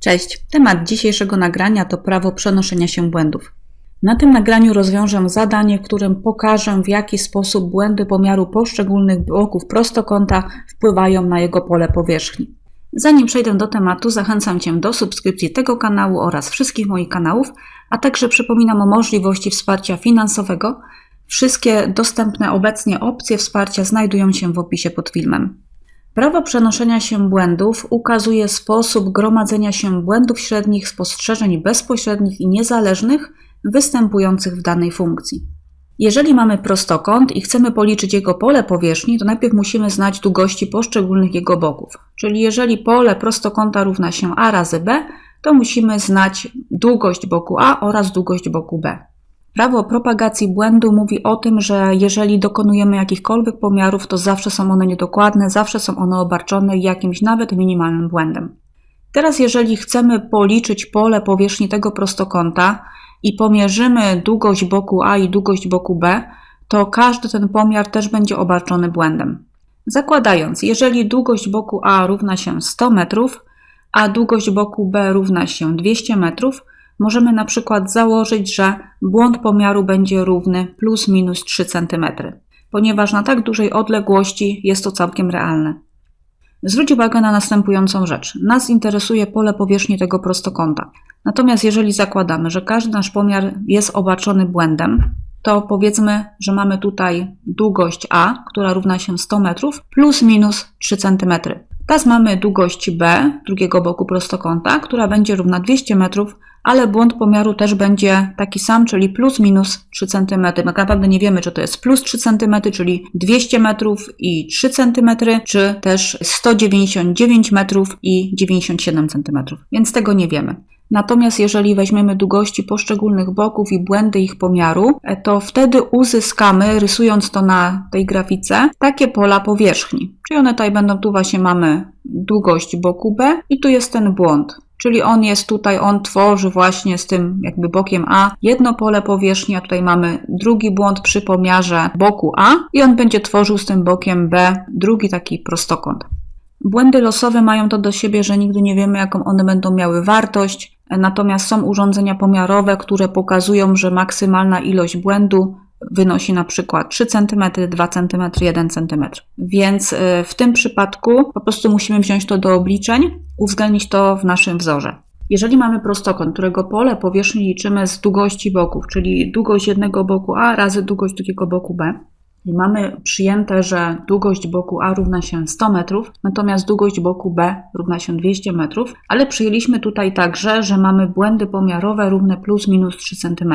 Cześć. Temat dzisiejszego nagrania to prawo przenoszenia się błędów. Na tym nagraniu rozwiążę zadanie, w którym pokażę, w jaki sposób błędy pomiaru poszczególnych bloków prostokąta wpływają na jego pole powierzchni. Zanim przejdę do tematu, zachęcam Cię do subskrypcji tego kanału oraz wszystkich moich kanałów, a także przypominam o możliwości wsparcia finansowego. Wszystkie dostępne obecnie opcje wsparcia znajdują się w opisie pod filmem. Prawo przenoszenia się błędów ukazuje sposób gromadzenia się błędów średnich spostrzeżeń bezpośrednich i niezależnych występujących w danej funkcji. Jeżeli mamy prostokąt i chcemy policzyć jego pole powierzchni, to najpierw musimy znać długości poszczególnych jego boków. Czyli jeżeli pole prostokąta równa się a razy b, to musimy znać długość boku a oraz długość boku b. Prawo propagacji błędu mówi o tym, że jeżeli dokonujemy jakichkolwiek pomiarów, to zawsze są one niedokładne, zawsze są one obarczone jakimś nawet minimalnym błędem. Teraz, jeżeli chcemy policzyć pole powierzchni tego prostokąta i pomierzymy długość boku A i długość boku B, to każdy ten pomiar też będzie obarczony błędem. Zakładając, jeżeli długość boku A równa się 100 metrów, a długość boku B równa się 200 metrów, możemy na przykład założyć, że błąd pomiaru będzie równy plus minus 3 cm, ponieważ na tak dużej odległości jest to całkiem realne. Zwróć uwagę na następującą rzecz. Nas interesuje pole powierzchni tego prostokąta. Natomiast jeżeli zakładamy, że każdy nasz pomiar jest obarczony błędem, to powiedzmy, że mamy tutaj długość A, która równa się 100 metrów, plus minus 3 cm. Teraz mamy długość B drugiego boku prostokąta, która będzie równa 200 metrów, ale błąd pomiaru też będzie taki sam, czyli plus minus 3 cm. Tak naprawdę nie wiemy, czy to jest plus 3 cm, czyli 200 metrów i 3 cm, czy też 199 metrów i 97 cm, więc tego nie wiemy. Natomiast jeżeli weźmiemy długości poszczególnych boków i błędy ich pomiaru, to wtedy uzyskamy, rysując to na tej grafice, takie pola powierzchni. Czyli one tutaj będą, tu właśnie mamy długość boku B i tu jest ten błąd. Czyli on jest tutaj, on tworzy właśnie z tym jakby bokiem A jedno pole powierzchni, a tutaj mamy drugi błąd przy pomiarze boku A i on będzie tworzył z tym bokiem B drugi taki prostokąt. Błędy losowe mają to do siebie, że nigdy nie wiemy, jaką one będą miały wartość, natomiast są urządzenia pomiarowe, które pokazują, że maksymalna ilość błędu wynosi na przykład 3 cm, 2 cm, 1 cm. Więc y, w tym przypadku po prostu musimy wziąć to do obliczeń, uwzględnić to w naszym wzorze. Jeżeli mamy prostokąt, którego pole powierzchni liczymy z długości boków, czyli długość jednego boku A razy długość drugiego boku B, i mamy przyjęte, że długość boku A równa się 100 metrów, natomiast długość boku B równa się 200 metrów, ale przyjęliśmy tutaj także, że mamy błędy pomiarowe równe plus minus 3 cm.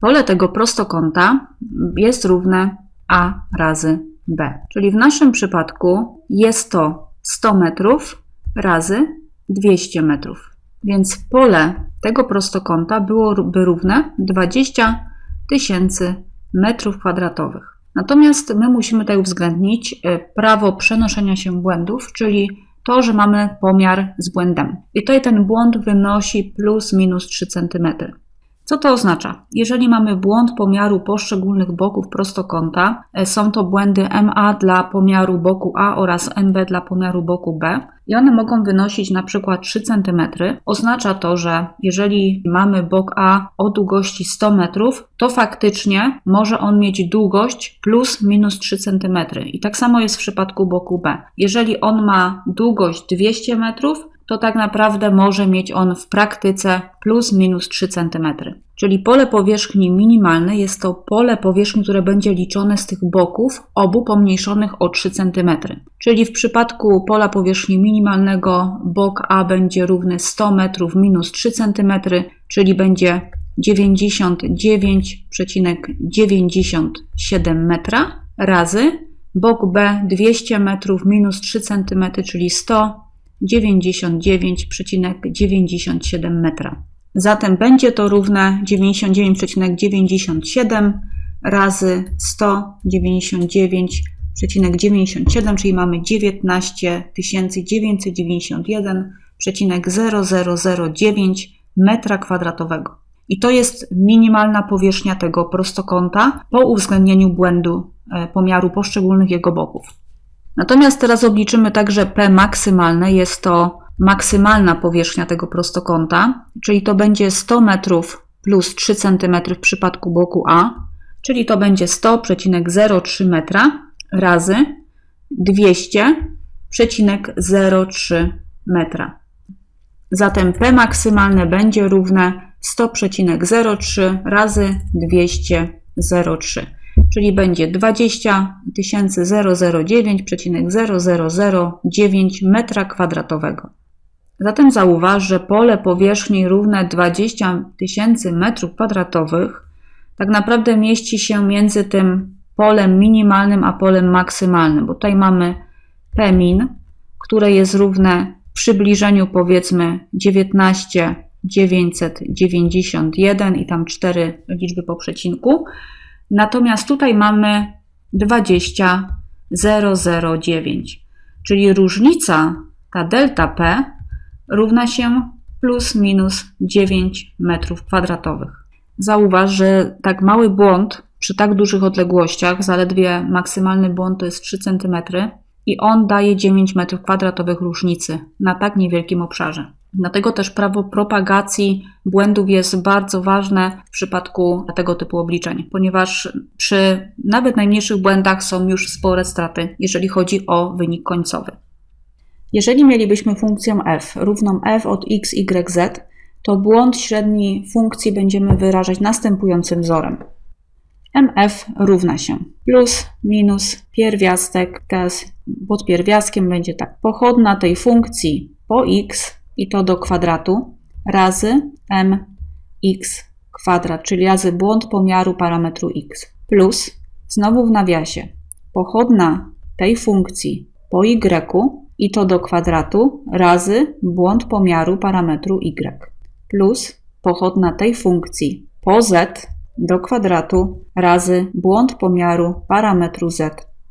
Pole tego prostokąta jest równe A razy B. Czyli w naszym przypadku jest to 100 metrów razy 200 metrów. Więc pole tego prostokąta byłoby równe 20 tysięcy metrów kwadratowych. Natomiast my musimy tutaj uwzględnić e, prawo przenoszenia się błędów, czyli to, że mamy pomiar z błędem. I tutaj ten błąd wynosi plus minus 3 cm. Co to oznacza? Jeżeli mamy błąd pomiaru poszczególnych boków prostokąta, e, są to błędy MA dla pomiaru boku A oraz MB dla pomiaru boku B i one mogą wynosić na przykład 3 cm, oznacza to, że jeżeli mamy bok A o długości 100 metrów, to faktycznie może on mieć długość plus minus 3 cm. I tak samo jest w przypadku boku B. Jeżeli on ma długość 200 metrów, to tak naprawdę może mieć on w praktyce plus minus 3 cm. Czyli pole powierzchni minimalne jest to pole powierzchni, które będzie liczone z tych boków, obu pomniejszonych o 3 cm. Czyli w przypadku pola powierzchni minimalnego bok A będzie równy 100 metrów minus 3 cm, czyli będzie 99,97 metra razy bok B 200 metrów minus 3 cm, czyli 100 99,97 metra. Zatem będzie to równe 99,97 razy 199,97, czyli mamy 19 991,0009 metra kwadratowego. I to jest minimalna powierzchnia tego prostokąta po uwzględnieniu błędu e, pomiaru poszczególnych jego boków. Natomiast teraz obliczymy także P maksymalne, jest to maksymalna powierzchnia tego prostokąta, czyli to będzie 100 metrów plus 3 cm w przypadku boku A, czyli to będzie 100,03 metra razy 200,03 metra. Zatem P maksymalne będzie równe 100,03 razy 200,03, czyli będzie 20 009,0009 metra kwadratowego. Zatem zauważ, że pole powierzchni równe 20 tysięcy metrów kwadratowych tak naprawdę mieści się między tym polem minimalnym a polem maksymalnym, bo tutaj mamy P min, które jest równe przybliżeniu powiedzmy 19 991 i tam 4 liczby po przecinku. Natomiast tutaj mamy 20009, czyli różnica, ta delta P równa się plus minus 9 metrów kwadratowych. Zauważ, że tak mały błąd przy tak dużych odległościach, zaledwie maksymalny błąd to jest 3 cm i on daje 9 metrów kwadratowych różnicy na tak niewielkim obszarze. Dlatego też prawo propagacji błędów jest bardzo ważne w przypadku tego typu obliczeń, ponieważ przy nawet najmniejszych błędach są już spore straty, jeżeli chodzi o wynik końcowy. Jeżeli mielibyśmy funkcję f równą f od x, y, z, to błąd średni funkcji będziemy wyrażać następującym wzorem. mf równa się plus, minus, pierwiastek, teraz pod pierwiastkiem będzie tak, pochodna tej funkcji po x i to do kwadratu razy mx kwadrat, czyli razy błąd pomiaru parametru x plus, znowu w nawiasie, pochodna tej funkcji po y i to do kwadratu razy błąd pomiaru parametru y plus pochodna tej funkcji po z do kwadratu razy błąd pomiaru parametru z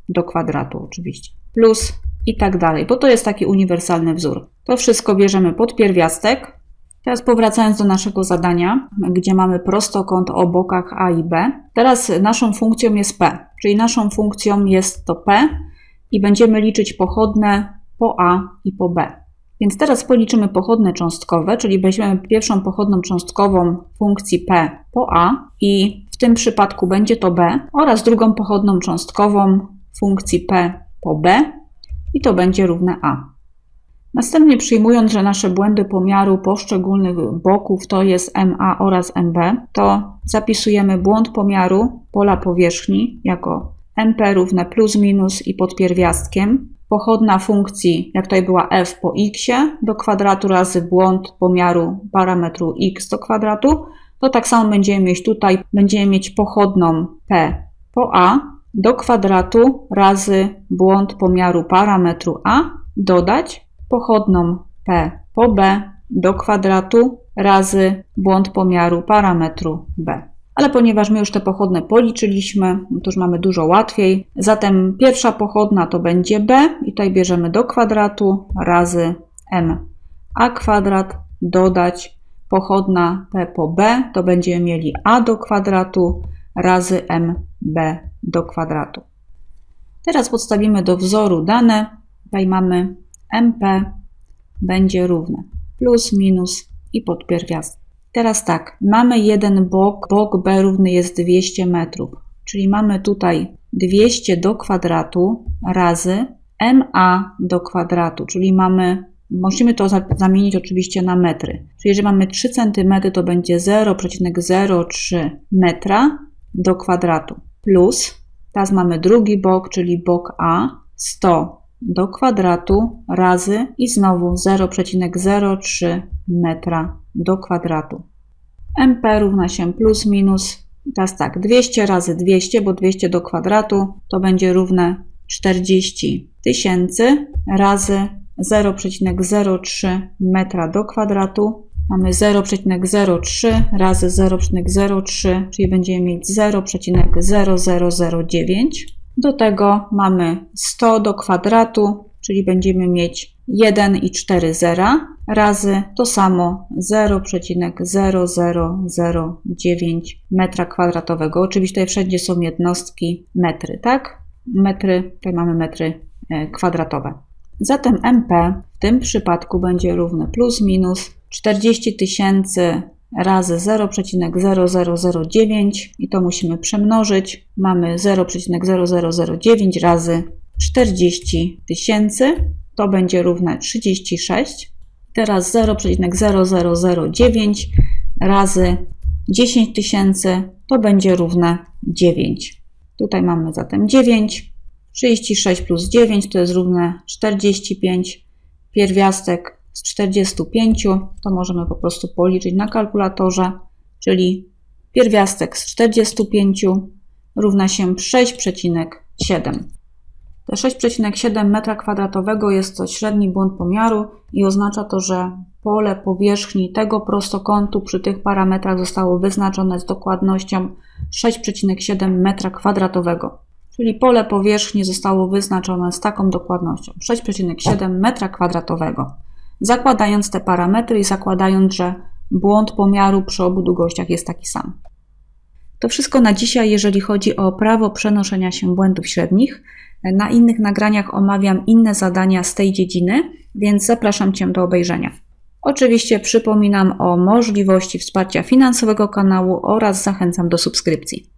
do kwadratu oczywiście plus i tak dalej, bo to jest taki uniwersalny wzór. To wszystko bierzemy pod pierwiastek. Teraz powracając do naszego zadania, gdzie mamy prostokąt o bokach A i B. Teraz naszą funkcją jest P, czyli naszą funkcją jest to P i będziemy liczyć pochodne po A i po B. Więc teraz policzymy pochodne cząstkowe, czyli weźmiemy pierwszą pochodną cząstkową funkcji P po A i w tym przypadku będzie to B oraz drugą pochodną cząstkową funkcji P po B i to będzie równe A. Następnie przyjmując, że nasze błędy pomiaru poszczególnych boków to jest MA oraz MB, to zapisujemy błąd pomiaru pola powierzchni jako MP równe plus minus i pod pierwiastkiem. Pochodna funkcji, jak tutaj była f po x do kwadratu razy błąd pomiaru parametru x do kwadratu, to tak samo będziemy mieć tutaj, będziemy mieć pochodną p po a do kwadratu razy błąd pomiaru parametru a dodać pochodną p po b do kwadratu razy błąd pomiaru parametru b. Ale ponieważ my już te pochodne policzyliśmy, to już mamy dużo łatwiej. Zatem pierwsza pochodna to będzie b i tutaj bierzemy do kwadratu razy m a kwadrat dodać pochodna p po b, to będziemy mieli a do kwadratu razy mb do kwadratu. Teraz podstawimy do wzoru dane. Tutaj mamy mp będzie równe plus, minus i podpierwiastek. Teraz tak, mamy jeden bok, bok B równy jest 200 metrów, czyli mamy tutaj 200 do kwadratu razy MA do kwadratu, czyli mamy, musimy to zamienić oczywiście na metry. Czyli jeżeli mamy 3 cm, to będzie 0,03 metra do kwadratu plus, teraz mamy drugi bok, czyli bok A, 100 do kwadratu razy i znowu 0,03 metra do kwadratu. MP równa się plus minus, teraz tak, 200 razy 200, bo 200 do kwadratu to będzie równe 40 tysięcy razy 0,03 metra do kwadratu. Mamy 0,03 razy 0,03, czyli będziemy mieć 0,0009. Do tego mamy 100 do kwadratu, czyli będziemy mieć 1,4 zera razy to samo 0,0009 metra kwadratowego. Oczywiście tutaj wszędzie są jednostki metry, tak? Metry, tutaj mamy metry e, kwadratowe. Zatem MP w tym przypadku będzie równe plus minus 40 tysięcy razy 0,0009 i to musimy przemnożyć. Mamy 0,0009 razy 40 tysięcy, to będzie równe 36. Teraz 0,0009 razy 10 tysięcy, to będzie równe 9. Tutaj mamy zatem 9. 36 plus 9 to jest równe 45. Pierwiastek z 45 to możemy po prostu policzyć na kalkulatorze, czyli pierwiastek z 45 równa się 6,7. Te 6,7 m2 jest to średni błąd pomiaru i oznacza to, że pole powierzchni tego prostokątu przy tych parametrach zostało wyznaczone z dokładnością 6,7 m2. Czyli pole powierzchni zostało wyznaczone z taką dokładnością 6,7 m2. Zakładając te parametry i zakładając, że błąd pomiaru przy obu długościach jest taki sam. To wszystko na dzisiaj, jeżeli chodzi o prawo przenoszenia się błędów średnich. Na innych nagraniach omawiam inne zadania z tej dziedziny, więc zapraszam Cię do obejrzenia. Oczywiście przypominam o możliwości wsparcia finansowego kanału oraz zachęcam do subskrypcji.